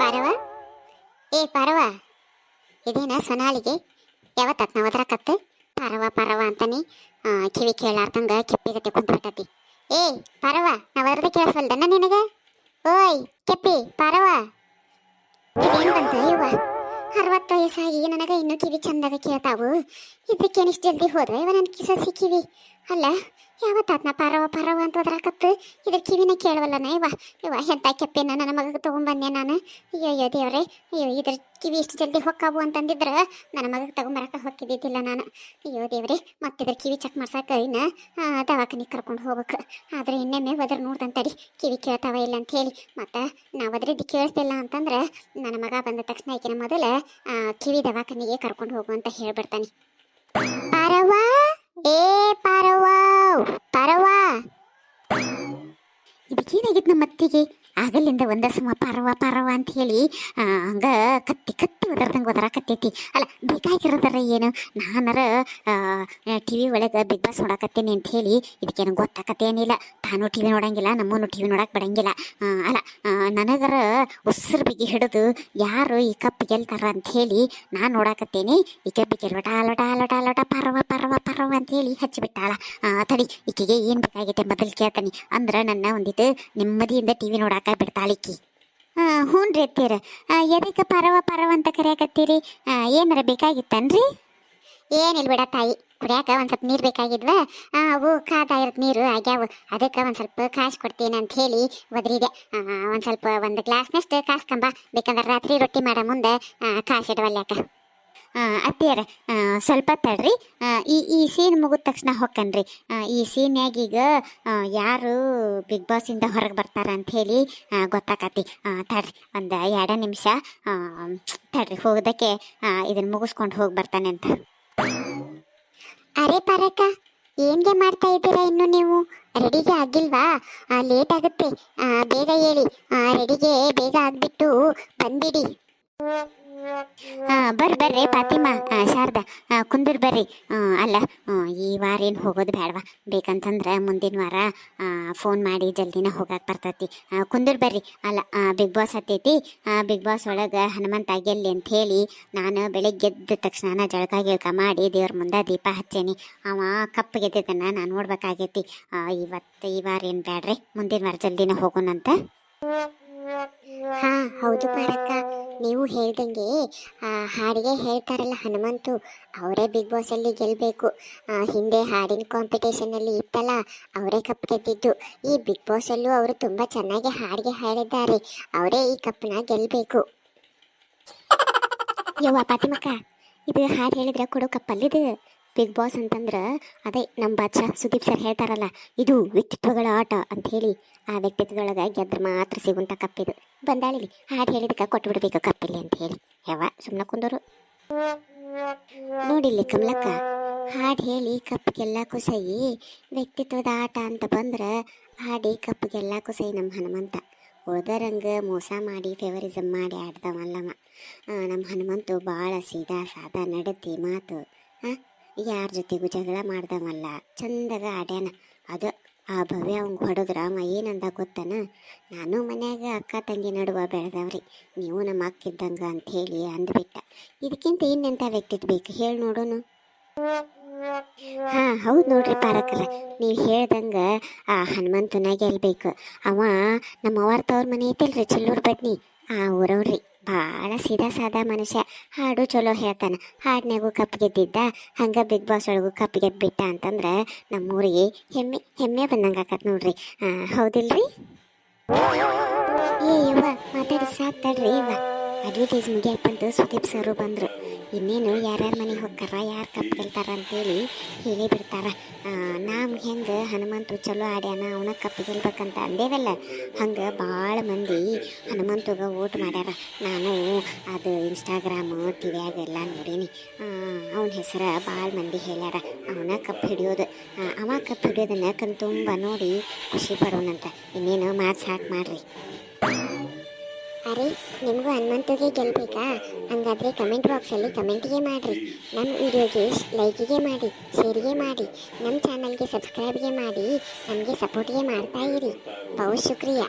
ಪಾರವ? ಏ ಪಾರವ, ಇದೇನ ಸೊನಾಲಿಗೆ? ಯಾವತ್ತ ನಾವು ಅದ್ರಕತ್ತು ಪಾರವ ಪಾರವ ಅಂತಾನೆ ಕಿವಿ ಕೇಳಾರ್ದಂಗ ಕೆಪ್ಪಿಗತ್ತೆ ಕುಂತ್ಬಿಟ್ಟತಿ ಏ ಪಾರವ, ನಾವು ಕೇಳಿಸ್ವಲ್ದನ್ನ ನಿನಗ? ಓಯ್, ಕೆಪ್ಪಿ, ಪಾರವ. ಇದೇನ್ ಬಂತ ಇವ ಅರವತ್ತು ವಯಸ್ಸಾಗಿ ನನಗ ಇನ್ನೂ ಕಿವಿ ಚಂದಾಗ ಕೇಳ್ತಾವು. ಇದಕ್ಕೇನಿಷ್ಟು ಜಲ್ದಿ ಹೋದ್ರೆ ಇವ ನನ್ನ ಕಿಸಸಿ ಕಿವಿ? ಅಲ್ಲ ಯಾವತ್ತಾತ್ನ ಪಾರವ ಪಾರವ ಅಂತ ಒದ್ರಾಕತ್ತು ಇದ್ರ ಕಿವಿನ ಕೇಳವಲ್ಲನ ಇವ? ಇವ ಎಂತ ಕೆಪ್ಪೆನ ನನ್ನ ಮಗಗೆ ತೊಗೊಂಬಂದೆ ನಾನು? ಅಯ್ಯೋ ಅಯ್ಯೋ ದೇವ್ರೆ, ಅಯ್ಯೋ ಇದ್ರ ಕಿವಿ ಇಷ್ಟು ಜಲ್ದಿ ಹೊಕ್ಕಾವು ಅಂತಂದಿದ್ರ ನನ್ನ ಮಗಗೆ ತಗೊಂಬರಕ ಹೊಕ್ಕಿದ್ದಿದ್ದಿಲ್ಲ ನಾನು. ಅಯ್ಯೋ ದೇವ್ರೆ ಮತ್ತಿದ್ರ ಕಿವಿ ಚೆಕ್ ಮಾಡ್ಸಾಕ ಇನ್ನ ದವಾಖಾನಿಗೆ ಕರ್ಕೊಂಡು ಹೋಗ್ಬೇಕು. ಆದ್ರೆ ಇನ್ನೊಮ್ಮೆ ಒದ್ರ ನೋಡ್ದಂತಡಿ ಕಿವಿ ಕೇಳ್ತಾವ ಇಲ್ಲ ಅಂತ ಹೇಳಿ. ಮತ್ತು ನಾವು ಅದ್ರದ್ದು ಕೇಳಿಸ್ತಿಲ್ಲ ಅಂತಂದ್ರೆ ನನ್ನ ಮಗ ಬಂದ ತಕ್ಷಣ ಈಕಿನ ಮೊದಲ ಕಿವಿ ದವಾಖಾನಿಗೆ ಕರ್ಕೊಂಡು ಹೋಗು ಅಂತ ಹೇಳ್ಬಿಡ್ತಾನೆ. ಪಾರವ್ವ ಏ ಪಾರವ್ವ ಇದಕ್ಕೇನಾಗಿತ್ತು ನಮ್ಮ ಅತ್ತಿಗೆ? ಆಗಲಿಂದ ಒಂದ ಸಮ ಪಾರವ ಪಾರವ ಅಂತ ಹೇಳಿ ಹಂಗ ಕತ್ತಿ ಕತ್ತಿ ಒದರ್ದಂಗೆ ಒದರಾಕತ್ತೈತಿ ಅಲ್ಲ, ಬೇಕಾಗಿರೋದರ ಏನು? ನಾನರ ಟಿ ವಿ ಒಳಗೆ ಬಿಗ್ ಬಾಸ್ ನೋಡಕತ್ತೀನಿ ಅಂತ ಹೇಳಿ, ಇದಕ್ಕೇನು ಗೊತ್ತಾಕತ್ತೇನಿಲ್ಲ. ತಾನು ಟಿ ವಿ ನೋಡಂಗಿಲ್ಲ ನಮ್ಮನ್ನು ಟಿ ವಿ ನೋಡಕ್ಕೆ ಬಿಡಂಗಿಲ್ಲ ಅಲ್ಲ ನನಗರ ಉಸಿರು ಬಿಗಿ ಹಿಡಿದು ಯಾರು ಈ ಕಪ್ ಗೆಲ್ತಾರ ಅಂತ ಹೇಳಿ ನಾನು ನೋಡಾಕತ್ತೇನೆ. ಈ ಕಪ್ಪಿಗೆ ಗೆಲ್ವಟ ಲೋಟ ಲೋಟ ಲೋಟ, ಪರವ ಪರವ ಪರವ ಅಂತ ಹೇಳಿ ಹಚ್ಚಿಬಿಟ್ಟಾಳ ತಡಿ, ಈಕೆಗೆ ಏನು ಬೇಕಾಗೈತೆ ಮೊದಲು ಕೇಳ್ತಾನೆ. ಅಂದ್ರೆ ನನ್ನ ಒಂದಿಟ್ಟು ನೆಮ್ಮದಿಯಿಂದ ಟಿ ವಿ ನೋಡಾಕ ಬಿಡ್ತಾಳಿಕ್ಕಿ ಹ್ಞೂ ರೀ ಅತ್ತೀರ ಎದಕ್ಕೆ ಪರವ ಪರವ ಅಂತ ಕರೆಯಾಕತ್ತೀರಿ? ಏನಾರ ಬೇಕಾಗಿತ್ತನ್ರಿ? ಏನಿಲ್ಲ ಬಿಡ ತಾಯಿ, ಕುಡಿಯಾಕ ಒಂದು ಸ್ವಲ್ಪ ನೀರು ಬೇಕಾಗಿದ್ವ? ಅವು ಕಾದ ಇರತ್ ನೀರು ಆಗ್ಯಾವು, ಅದಕ್ಕೆ ಒಂದು ಸ್ವಲ್ಪ ಕಾಸು ಕೊಡ್ತೀನಿ ಅಂತ ಹೇಳಿ ಒದ್ರಿದೆ. ಒಂದು ಸ್ವಲ್ಪ ಒಂದು ಗ್ಲಾಸ್ನಷ್ಟು ಕಾಸ್ಕಂಬ, ಬೇಕಂದ್ರೆ ರಾತ್ರಿ ರೊಟ್ಟಿ ಮಾಡೋ ಮುಂದೆ ಕಾಸಿಡವಲ್ಯಾಕ ಅತ್ತಿಯರ ಸ್ವಲ್ಪ ತಡ್ರಿ. ಈ ಈ ಸೀನ್ ಮುಗಿದ ತಕ್ಷಣ ಹೊಕ್ಕನ್ರಿ. ಆ, ಈ ಸೀನ್ಯಾಗ ಈಗ ಯಾರು ಬಿಗ್ ಬಾಸಿಂದ ಹೊರಗೆ ಬರ್ತಾರ ಅಂತ ಹೇಳಿ ಗೊತ್ತಾಕತಿ ತಡ್ರಿ ಒಂದು ಎರಡು ನಿಮಿಷ ತಡ್ರಿ ಹೋಗೋದಕ್ಕೆ ಇದನ್ನ ಮುಗಿಸ್ಕೊಂಡು ಹೋಗಿ ಬರ್ತಾನೆ ಅಂತ. ಅರೆ ಪರಕ ಏನ್ಗೆ ಮಾಡ್ತಾ ಇದ್ದೀರಾ ಇನ್ನು ನೀವು? ರೆಡಿಗೆ ಆಗಿಲ್ವಾ? ಲೇಟ್ ಆಗುತ್ತೆ. ಬೇಗ ಹೇಳಿ. ರೆಡಿಗೆ ಬೇಗ ಆಗ್ಬಿಟ್ಟು ಬಂದಿಡಿ ಬರ್ರಿ ಬರ್ರಿ, ಫಾತಿಮಾ ಶಾರದಾ ಕುಂದಿರ್ ಬರ್ರಿ. ಅಲ್ಲ ಈ ವಾರ ಏನು ಹೋಗೋದು ಬೇಡವಾ ಬೇಕಂತಂದ್ರೆ ಮುಂದಿನ ವಾರ ಫೋನ್ ಮಾಡಿ ಜಲ್ದಿನ ಹೋಗಕ್ಕೆ ಬರ್ತೈತಿ. ಕುಂದಿರ್ ಬರ್ರಿ. ಅಲ್ಲ ಬಿಗ್ ಬಾಸ್ ಹತ್ತೈತಿ. ಬಿಗ್ ಬಾಸ್ ಒಳಗೆ ಹನುಮಂತ ಗೆಲ್ಲಿ ಅಂತ ಹೇಳಿ ನಾನು ಬೆಳಗ್ಗೆ ಎದ್ದ ತಕ್ಷಣ ಜಳಕ ಗಿಳಕ ಮಾಡಿ ದೇವ್ರ ಮುಂದೆ ದೀಪ ಹಚ್ಚೇನಿ. ಅವ ಕಪ್ಪು ಗೆದ್ದಿದ್ದನ್ನು ನಾನು ನೋಡ್ಬೇಕಾಗೈತಿ. ಇವತ್ತು ಈ ವಾರ ಏನು ಬೇಡ್ರಿ ಮುಂದಿನ ವಾರ ಜಲ್ದಿನ ಹೋಗೋಣಂತ? ಹಾ, ಹೌದು ಪಾರಕ್ಕ ನೀವು ಹೇಳ್ದಂಗೆ ಹಾಡಿಗೆ ಹೇಳ್ತಾರಲ್ಲ ಹನುಮಂತು, ಅವರೇ ಬಿಗ್ ಬಾಸ್ ಅಲ್ಲಿ ಗೆಲ್ಬೇಕು ಹಿಂದೆ ಹಾಡಿನ ಕಾಂಪಿಟೇಷನ್ ಅಲ್ಲಿ ಇತ್ತಲ್ಲ, ಅವರೇ ಕಪ್ ಗೆದ್ದಿದ್ದು. ಈ ಬಿಗ್ ಬಾಸ್ ಅಲ್ಲೂ ಅವರು ತುಂಬಾ ಚೆನ್ನಾಗಿ ಹಾಡಿಗೆ ಹಾಡಿದ್ದಾರೆ. ಅವರೇ ಈ ಕಪ್ನ ಗೆಲ್ಲಬೇಕು ಯವ್ವ, ಪಾತಿಮಕ್ಕ, ಇದು ಹಾಡು ಹೇಳಿದ್ರೆ ಕೊಡೋ ಕಪ್ಪಲ್ಲಿದು ಬಿಗ್ ಬಾಸ್ ಅಂತಂದ್ರೆ, ಅದೇ ನಮ್ಮ ಬಾದ್ಶಾ ಸುದೀಪ್ ಸರ್ ಹೇಳ್ತಾರಲ್ಲ, ಇದು ವ್ಯಕ್ತಿತ್ವಗಳ ಆಟ ಅಂತ ಹೇಳಿ ಆ ವ್ಯಕ್ತಿತ್ವದೊಳಗೆ ಗೆದ್ರೆ ಮಾತ್ರ ಸಿಗುವಂಥ ಕಪ್ಪಿದು ಬಂದಾಳಿಲಿ ಹಾಡು ಹೇಳಿದಕ್ಕೆ ಕೊಟ್ಟು ಬಿಡ್ಬೇಕು ಕಪ್ಪಿಲ್ಲಿ ಅಂತ ಹೇಳಿ. ಯಾವ ಸುಮ್ಮನೆ ಕುಂದರು. ನೋಡಿಲ್ಲಿ ಕಮಲಕ್ಕ, ಹಾಡು ಹೇಳಿ ಕಪ್ಪಿಗೆಲ್ಲಕ್ಕೂ ಸೈ ವ್ಯಕ್ತಿತ್ವದ ಆಟ ಅಂತ ಬಂದ್ರೆ ಹಾಡಿ ಕಪ್ಪಿಗೆಲ್ಲಕ್ಕೂ ಸೈ ನಮ್ಮ ಹನುಮಂತ. ಉಳ್ದರಂಗ ಮೋಸ ಮಾಡಿ ಫೇವರಿಸಮ್ ಮಾಡಿ ಆಡ್ದವಲ್ಲವ ನಮ್ಮ ಹನುಮಂತು ಭಾಳ ಸೀದಾ ಸಾದಾ ನಡತಿ ಮಾತು. ಹಾಂ ಯಾರ ಜೊತೆಗೂ ಜಗಳ ಮಾಡ್ದವಲ್ಲ, ಚಂದಾಗ ಆಡ್ಯಾನ ಅದು ಆ ಭವ್ಯ ಅವಂಗೆ ಹೊಡೆದ್ರ, ಅವ ಏನಂದ ಗೊತ್ತನ? ನಾನು ಮನ್ಯಾಗ ಅಕ್ಕ ತಂಗಿ ನಡುವ ಬೆಳೆದವ್ರಿ. ನೀವು ನಮ್ಮ ಅಕ್ಕ ಇದ್ದಂಗೆ ಅಂತ ಹೇಳಿ ಅಂದ್ಬಿಟ್ಟ. ಇದಕ್ಕಿಂತ ಇನ್ನೆಂಥ ವ್ಯಕ್ತಿತ್ವ ಬೇಕು? ಹೇಳಿ ನೋಡೋನು. ಹಾ, ಹೌದು ನೋಡ್ರಿ ಪಾರಕರ. ನೀವು ಹೇಳ್ದಂಗೆ ಆ ಹನುಮಂತನ ಗೆಲ್ಬೇಕು. ಅವ ನಮ್ಮ ಅವ್ರ ತವ್ರ ಮನೆ ಐತಿಲ್ರಿ, ಚಿಲ್ಲೂರು ಬಡ್ನಿ ಆ ಊರವ್ರಿ. ಭಾಳ ಸೀದಾ ಸಾದಾ ಮನುಷ್ಯ. ಹಾಡು ಚಲೋ ಹೇಳ್ತಾನ. ಹಾಡ್ನ್ಯಾಗೂ ಕಪ್ ಗೆದ್ದಿದ್ದ. ಹಂಗೆ ಬಿಗ್ ಬಾಸ್ ಒಳಗೂ ಕಪ್ ಗೆದ್ಬಿಟ್ಟ ಅಂತಂದ್ರೆ ನಮ್ಮೂರಿಗೆ ಹೆಮ್ಮೆ ಹೆಮ್ಮೆ ಬಂದಂಗೆ ಆಕತ್ ನೋಡ್ರಿ. ಹೌದಿಲ್ರಿ? ಏ ಇವ ಮಾತಾಡಿ ಸಾಕ್ ತಡ್ರಿ ಇವ ಅಡ್ವರ್ಟೈಸ್ ಮುಗಿಯಕ್ ಬಂತು ಸುದೀಪ್ ಸರು ಬಂದರು. ಇನ್ನೇನು ಯಾರ್ಯಾರ ಮನೆಗೆ ಹೋಗ್ತಾರ, ಯಾರು ಕಪ್ ಗೆಲ್ತಾರ ಅಂತೇಳಿ ಹೇಳಿ ಬಿಡ್ತಾರ. ನಾವು ಹೆಂಗೆ ಹನುಮಂತು ಚಲೋ ಆಡ್ಯಾನ, ಅವನ ಕಪ್ ಗೆಲ್ಬೇಕಂತ ಅಂದೇವಲ್ಲ, ಹಂಗೆ ಭಾಳ ಮಂದಿ ಹನುಮಂತಗ ಓಟ್ ಮಾಡ್ಯಾರ. ನಾನು ಅದು ಇನ್ಸ್ಟಾಗ್ರಾಮು ಟಿವ್ಯಾಗ ಎಲ್ಲ ನೋಡೀನಿ. ಅವನ ಹೆಸರು ಭಾಳ ಮಂದಿ ಹೇಳ್ಯಾರ. ಅವನ ಕಪ್ ಹಿಡಿಯೋದು. ಅವ ಕಪ್ ಹಿಡಿಯೋದನ್ನ ಕಣ್ ತುಂಬ ನೋಡಿ ಖುಷಿ ಪಡೋಣಂತ ಇನ್ನೇನು ಮಾತು ಸಾಕು ಮಾಡ್ರಿ. ಅರೆ, ನಿಮಗೂ ಹನುಮಂತುಗೆ ಗೆಲ್ಬೇಕಾ? ಹಂಗಾದ್ರೆ ಕಮೆಂಟ್ ಬಾಕ್ಸಲ್ಲಿ ಕಮೆಂಟಿಗೆ ಮಾಡಿರಿ. ನಮ್ಮ ವಿಡಿಯೋಗೆ ಲೈಕಿಗೆ ಮಾಡಿ ಶೇರಿಗೆ ಮಾಡಿ ನಮ್ಮ ಚಾನಲ್ಗೆ ಸಬ್ಸ್ಕ್ರೈಬ್ಗೆ ಮಾಡಿ, ನಮಗೆ ಸಪೋರ್ಟ್ಗೆ ಮಾಡ್ತಾ ಇರಿ. ಬಹು ಶುಕ್ರಿಯಾ